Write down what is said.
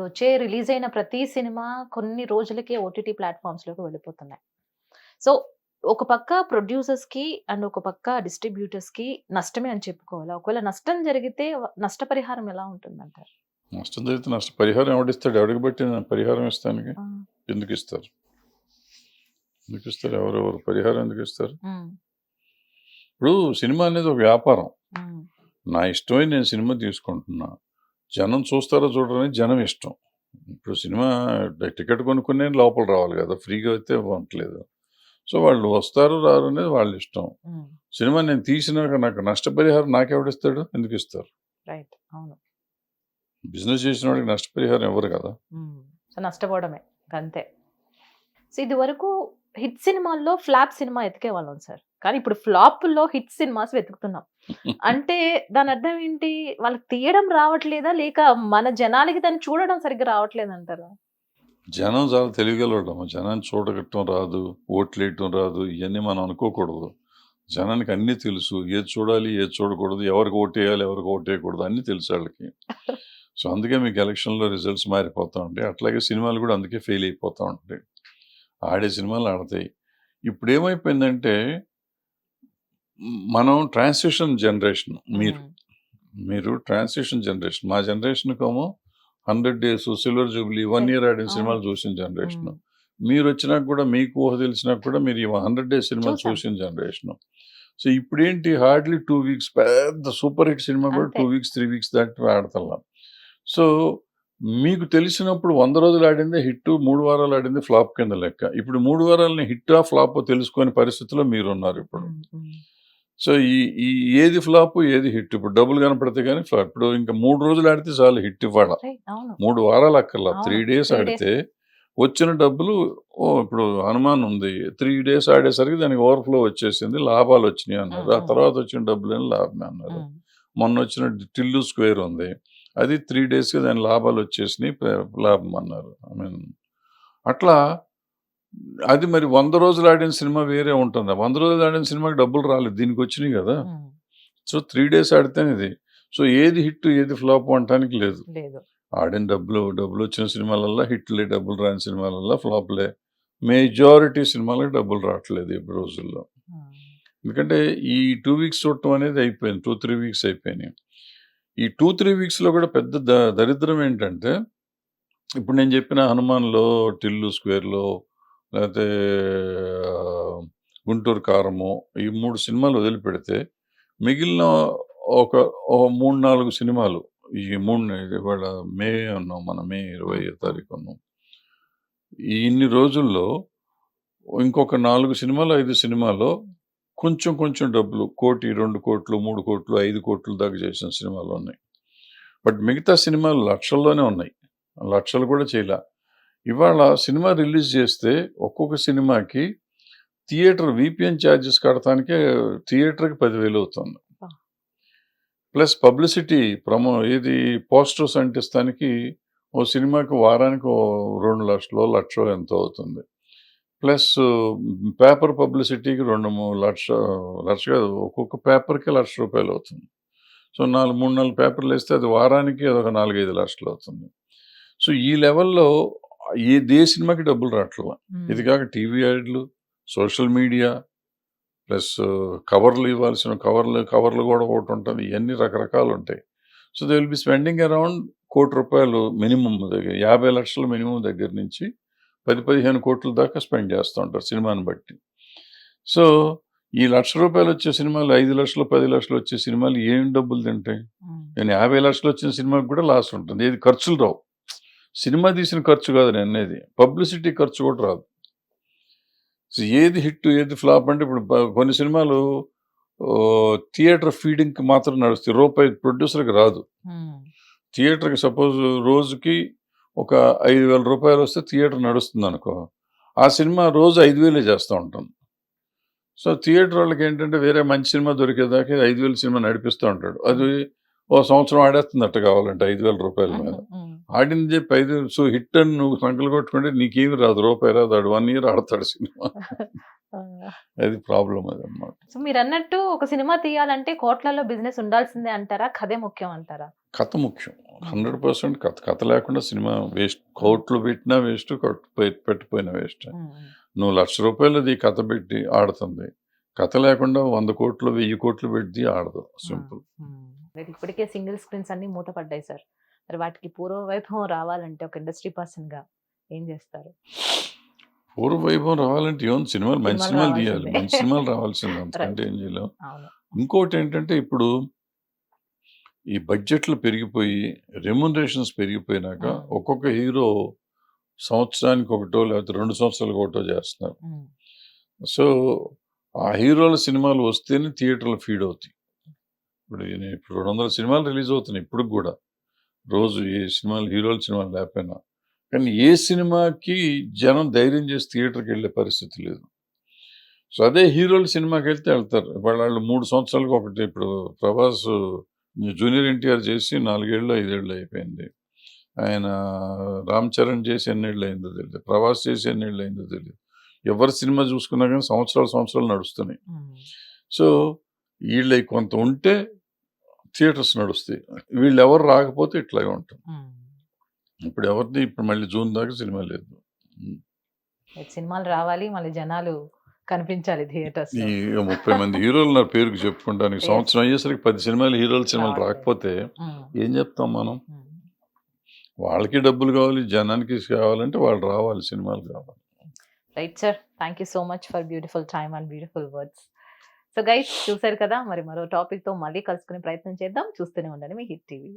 ఇప్పుడు వచ్చే రిలీజ్ అయిన ప్రతి సినిమా కొన్ని రోజులకే ఓటీటీ ప్లాట్ఫామ్స్లోకి వెళ్ళిపోతున్నాయి. సో ఒక పక్క ప్రొడ్యూసర్స్కి అండ్ ఒక పక్క డిస్ట్రిబ్యూటర్స్కి నష్టమే అని చెప్పుకోవాలి? ఒకవేళ నష్టం జరిగితే నష్టపరిహారం ఎలా ఉంటుంది అంటారు నష్టం జరిగితే నష్ట పరిహారం ఎవడిస్తాడు? ఎవడికి బట్టి పరిహారం ఇస్తానికి? ఎందుకు ఇస్తారు ఎందుకు ఇస్తారు ఎవరెవరు? పరిహారం ఎందుకు ఇస్తారు ఇప్పుడు సినిమా అనేది ఒక వ్యాపారం. నా ఇష్టమై నేను సినిమా తీసుకుంటున్నా. జనం చూస్తారో చూడరని జనం ఇష్టం. ఇప్పుడు సినిమా టికెట్ కొనుక్కునే లోపల రావాలి కదా ఫ్రీగా అయితే ఇవ్వట్లేదు సో వాళ్ళు వస్తారు రారు అనేది వాళ్ళ ఇష్టం. సినిమా నేను తీసినాక నాకు నష్టపరిహారం నాకెవడిస్తాడు ఎందుకు ఇస్తారు? రైట్. అవును. బిజినెస్ చేసిన వాడికి నష్టపరిహారం ఇవ్వరు కదా? సో నష్టపోవడమే. అంతే సో ఇది వరకు హిట్ సినిమాల్లో ఫ్లాప్ సినిమా ఎతికే వాళ్ళం సార్. కానీ ఇప్పుడు ఫ్లాప్లో హిట్ సినిమాస్ వెతుకుతున్నాం. అంటే దాని అర్థం ఏంటి? వాళ్ళకి తీయడం రావట్లేదా? లేక మన జనాలకి దాన్ని చూడడం సరిగ్గా రావట్లేదు అంటారా జనం చాలా తెలియగలవడం జనాన్ని చూడగట్టడం రాదు ఓట్లేయటం రాదు ఇవన్నీ మనం అనుకోకూడదు. జనానికి అన్నీ తెలుసు. ఏది చూడాలి ఏది చూడకూడదు. ఎవరికి ఓటేయాలి ఎవరికి ఓటేయకూడదు అన్నీ తెలుసు వాళ్ళకి. సో అందుకే మీకు ఎలక్షన్లో రిజల్ట్స్ మారిపోతూ ఉంటాయి. అట్లాగే సినిమాలు కూడా అందుకే ఫెయిల్ అయిపోతూ ఉంటాయి. ఆడే సినిమాలు ఆడతాయి. ఇప్పుడు ఏమైపోయిందంటే మనం ట్రాన్సిషన్ జనరేషన్ మీరు మీరు ట్రాన్సిషన్ జనరేషన్ మా జనరేషన్ ఏమో hundred days silver jubilee one year ఆడిన. సినిమాలు చూసిన జనరేషన్. మీరు వచ్చినాక కూడా మీకు ఊహ తెలిసినాక కూడా మీరు ఈ హండ్రెడ్ డేస్ సినిమాలు చూసాం. చూసిన జనరేషన్. సో ఇప్పుడు ఏంటి హార్డ్లీ టూ వీక్స్ పెద్ద సూపర్ హిట్ సినిమా కూడా. టూ వీక్స్ త్రీ వీక్స్ దాటి ఆడుతున్నాం సో మీకు తెలిసినప్పుడు వంద రోజులు ఆడిందే హిట్ మూడు వారాలు ఆడింది ఫ్లాప్ కింద లెక్క. ఇప్పుడు మూడు వారాలని హిట్ ఆ ఫ్లాప్ తెలుసుకునే పరిస్థితిలో మీరు ఉన్నారు ఇప్పుడు సో ఈ ఈ ఏది ఫ్లాప్ ఏది హిట్? ఇప్పుడు డబ్బులు కనపడితే కానీ ఫ్లాప్. ఇప్పుడు ఇంకా మూడు రోజులు ఆడితే చాలు హిట్ ఇవ్వాల? మూడు వారాలు అక్కర్లా. త్రీ డేస్ ఆడితే వచ్చిన డబ్బులు ఓ ఇప్పుడు హనుమాన్ ఉంది. త్రీ డేస్ ఆడేసరికి దానికి ఓవర్ఫ్లో వచ్చేసింది లాభాలు వచ్చినాయి అన్నారు. ఆ. తర్వాత వచ్చిన డబ్బులు ఏం లాభమే అన్నారు. మొన్న వచ్చిన టిల్లు స్క్వేర్ ఉంది. అది త్రీ డేస్కి దాని లాభాలు వచ్చేసినాయి లాభం అన్నారు. ఐ మీన్ అట్లా అది మరి వంద రోజులు ఆడిన సినిమా వేరే ఉంటుంది? వంద రోజులు ఆడిన సినిమాకి డబ్బులు రాలేదు. దీనికి వచ్చినాయి కదా. సో త్రీ డేస్ ఆడితేనే ఇది. సో ఏది హిట్ ఏది ఫ్లాప్ అనటానికి లేదు. ఆడిన డబ్బులు డబ్బులు వచ్చిన సినిమాలల్లో హిట్లే డబ్బులు రాని సినిమాలల్లో ఫ్లాప్లే. మెజారిటీ సినిమాలకు డబ్బులు రావట్లేదు ఈ రోజుల్లో. ఎందుకంటే ఈ టూ వీక్స్ చూడటం అనేది అయిపోయింది. టూ త్రీ వీక్స్ అయిపోయినాయి. ఈ టూ త్రీ వీక్స్లో కూడా పెద్ద ద దరిద్రం ఏంటంటే ఇప్పుడు నేను చెప్పిన హనుమాన్లో టిల్లు స్క్వేర్లో లేకపోతే గుంటూరు కారము ఈ మూడు సినిమాలు వదిలిపెడితే మిగిలిన ఒక మూడు నాలుగు సినిమాలు ఈ మూడు ఇవాళ మే ఉన్నాం మన మే ఇరవై తారీఖు అన్నాం ఈ ఇన్ని రోజుల్లో ఇంకొక నాలుగు సినిమాలు ఐదు సినిమాలో కొంచెం కొంచెం డబ్బులు కోటి రెండు కోట్లు మూడు కోట్లు ఐదు కోట్లు దాకా చేసిన సినిమాలు ఉన్నాయి. బట్ మిగతా సినిమాలు లక్షల్లోనే ఉన్నాయి. లక్షలు కూడా చేయలే. ఇవాళ సినిమా రిలీజ్ చేస్తే ఒక్కొక్క సినిమాకి థియేటర్ విపిఎన్ ఛార్జెస్ కడటానికే థియేటర్కి పదివేలు అవుతుంది. ప్లస్ పబ్లిసిటీ ప్రమో ఏది పోస్టర్స్ అంటిస్తానికి ఓ సినిమాకి వారానికి ఓ రెండు లక్షలు లక్ష ఎంతో అవుతుంది. ప్లస్ పేపర్ పబ్లిసిటీకి రెండు మూడు లక్ష లక్ష కాదు ఒక్కొక్క పేపర్కి లక్ష రూపాయలు అవుతుంది. సో నాలుగు మూడు నాలుగు పేపర్లు వేస్తే అది వారానికి అదొక నాలుగైదు లక్షలు అవుతుంది. సో ఈ లెవెల్లో ఏ ఏ సినిమాకి డబ్బులు రావట్లేదు ఇది కాక టీవీ యాడ్లు సోషల్ మీడియా ప్లస్ కవర్లు ఇవ్వాల్సిన కవర్లు కవర్లు కూడా ఒకటి ఉంటుంది. ఇవన్నీ రకరకాలు ఉంటాయి. So they will be spending around crore రూపాయలు మినిమం దగ్గర యాభై లక్షల మినిమం దగ్గర నుంచి పది పదిహేను కోట్ల దాకా స్పెండ్ చేస్తూ ఉంటారు సినిమాని బట్టి. సో ఈ లక్ష రూపాయలు వచ్చే సినిమాలు ఐదు లక్షలు పది లక్షలు వచ్చే సినిమాలు ఏం డబ్బులు తింటాయి? నేను యాభై లక్షలు వచ్చిన సినిమాకి కూడా లాస్ ఉంటుంది. ఏది ఖర్చులు రావు. సినిమా తీసిన ఖర్చు కాదు నేను అనేది. పబ్లిసిటీ ఖర్చు కూడా రాదు. ఏది హిట్ ఏది ఫ్లాప్ అంటే ఇప్పుడు కొన్ని సినిమాలు థియేటర్ ఫీడింగ్కి మాత్రం నడుస్తాయి. రూపాయి ప్రొడ్యూసర్కి రాదు. థియేటర్కి సపోజ్ రోజుకి ఒక ఐదు వేల రూపాయలు వస్తే థియేటర్ నడుస్తుంది అనుకో. ఆ సినిమా రోజు ఐదు వేలే చేస్తూ ఉంటాం. సో థియేటర్ వాళ్ళకి ఏంటంటే వేరే మంచి సినిమా దొరికేదాకా ఐదు వేల సినిమా నడిపిస్తూ ఉంటాడు. అది ఓ సంవత్సరం ఆడేస్తున్నట్టు కావాలంటే ఐదు వేల రూపాయల మీద. ఆడింది చెప్పి ఐదు సో హిట్ అని నువ్వు సంకలు కొట్టుకుంటే నీకేమి రాదు రూపాయి రాదు ఆడు వన్ ఇయర్ ఆడతాడు సినిమా. అది ప్రాబ్లం అది అన్నమాట. సో మీరు అన్నట్టు ఒక సినిమా తీయాలంటే కోట్లలో బిజినెస్ ఉండాల్సిందే అంటారా? కథే ముఖ్యం అంటారా? కథ ముఖ్యం. హండ్రెడ్ పర్సెంట్ కథ. కథ లేకుండా సినిమా వేస్ట్. కోట్లు పెట్టినా వేస్ట్ పెట్టిపోయినా వేస్ట్. నువ్వు లక్ష రూపాయలది కథ పెట్టి ఆడుతుంది. కథ లేకుండా వంద కోట్లు వెయ్యి కోట్లు పెట్టి ఆడదు. సింపుల్. ఇప్పటికే సింగిల్ స్క్రీన్స్ అన్ని మూతపడ్డాయి సార్. మరి వాటికి పూర్వ వైభవం రావాలంటే ఒక ఇండస్ట్రీ పర్సన్గా ఏం చేస్తారు? పూర్వ వైభవం రావాలంటే ఏం సినిమాలు మంచి సినిమాలు తీయాలి. మంచి సినిమాలు రావాల్సింది ఏం చేయలేం. అవును. ఇంకోటి ఏంటంటే ఇప్పుడు ఈ బడ్జెట్లు పెరిగిపోయి రెమ్యునరేషన్స్ పెరిగిపోయినాక. ఒక్కొక్క హీరో సంవత్సరానికి ఒకటో లేకపోతే రెండు సంవత్సరాలకు ఒకటో చేస్తున్నారు. సో ఆ హీరోల సినిమాలు వస్తేనే థియేటర్లు ఫీడ్ అవుతాయి. ఇప్పుడు ఇప్పుడు రెండు వందల సినిమాలు రిలీజ్ అవుతున్నాయి ఇప్పుడు కూడా. రోజు ఏ సినిమాలు హీరోల సినిమాలు లేకపోయినా. కానీ ఏ సినిమాకి జనం ధైర్యం చేసి థియేటర్కి వెళ్ళే పరిస్థితి లేదు. సో అదే హీరోల సినిమాకి వెళ్తే వెళ్తారు. వాళ్ళు వాళ్ళు మూడు సంవత్సరాలకు ఒకటి ఇప్పుడు ప్రభాస్ జూనియర్ ఎన్టీఆర్ చేసి నాలుగేళ్ళు ఐదేళ్ళు అయిపోయింది. ఆయన రామ్ చరణ్ చేసి ఎన్నేళ్ళు అయిందో తెలియదు ప్రభాస్ చేసి ఎన్నేళ్ళు అయిందో తెలియదు ఎవరి సినిమా చూసుకున్నా కానీ సంవత్సరాలు సంవత్సరాలు నడుస్తున్నాయి. సో వీళ్ళ కొంత ఉంటే థియేటర్స్ నడుస్తాయి. వీళ్ళు ఎవరు రాకపోతే ఇట్లాగే మ్మ్. ఇప్పుడు ఎవరిది? ఇప్పుడు మళ్ళీ జూన్ దాకా సినిమా లేదు. సినిమాలు రావాలి మళ్ళీ జనాలు కనిపించాలి థియేటర్స్. ముప్పై మంది హీరోలు నా పేరుకి చెప్పుకుంటానికి. సంవత్సరం అయ్యేసరికి పది సినిమాలు హీరోల సినిమాలు. రాకపోతే ఏం చెప్తాం మనం? వాళ్ళకి డబ్బులు కావాలి జనానికి కావాలంటే వాళ్ళు రావాలి సినిమాలు కావాలి. Right sir. Thank you so much for beautiful time and beautiful words. So guys చూసారు కదా మరి మరో టాపిక్తో మళ్ళీ కలుసుకునే ప్రయత్నం చేద్దాం. చూస్తూనే ఉండండి మీ హిట్ టీవీ.